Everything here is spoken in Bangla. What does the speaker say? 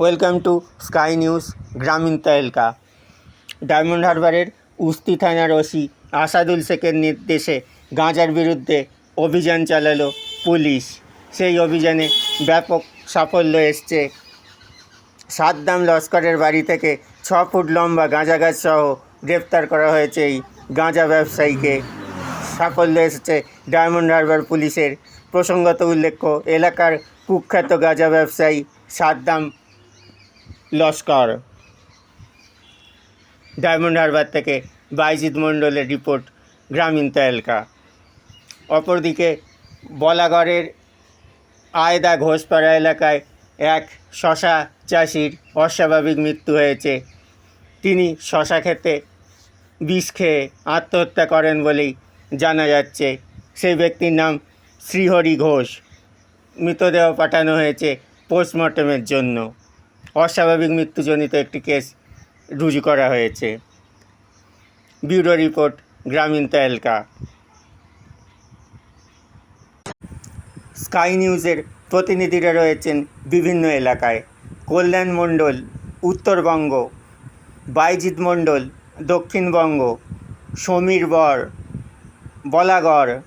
ওয়েলকাম টু স্কাই নিউজ, গ্রামীণ তাইলকা। ডায়মন্ড হারবারের উস্তি থানার ওসি আসাদুল শেখের নির্দেশে গাঁজার বিরুদ্ধে অভিযান চালালো পুলিশ। সেই অভিযানে ব্যাপক সাফল্য এসছে। সাদ্দাম লস্করের বাড়ি থেকে ছ ফুট লম্বা গাঁজা গাছ সহ গ্রেপ্তার করা হয়েছে এই গাঁজা ব্যবসায়ীকে। সাফল্য এসেছে ডায়মন্ড হারবার পুলিশের। প্রসঙ্গত উল্লেখ্য, এলাকার কুখ্যাত গাঁজা ব্যবসায়ী সাদ্দাম লস্কর। ডায়মন্ড হারবার থেকে বাইজিৎ মণ্ডলের রিপোর্ট, গ্রামীণ তায়েলকা অপরদিকে বলাগড়ের আয়দা ঘোষপাড়া এলাকায় এক শশা চাষির অস্বাভাবিক মৃত্যু হয়েছে। তিনি শশা খেতে বিষ খেয়ে আত্মহত্যা করেন বলেই জানা যাচ্ছে। সেই ব্যক্তির নাম শ্রীহরি ঘোষ। মৃতদেহ পাঠানো হয়েছে পোস্টমর্টমের জন্য। অস্বাভাবিক মৃত্যুজনিত একটি কেস রুজু করা হয়েছে। ব্যুরো রিপোর্ট, গ্রামীণ তায়েলকা স্কাই নিউজের প্রতিনিধিরা রয়েছেন বিভিন্ন এলাকায়। কল্যাণ মণ্ডল, উত্তরবঙ্গ। বাইজিৎ মণ্ডল, দক্ষিণবঙ্গ। সমীর বর, বলাগড়।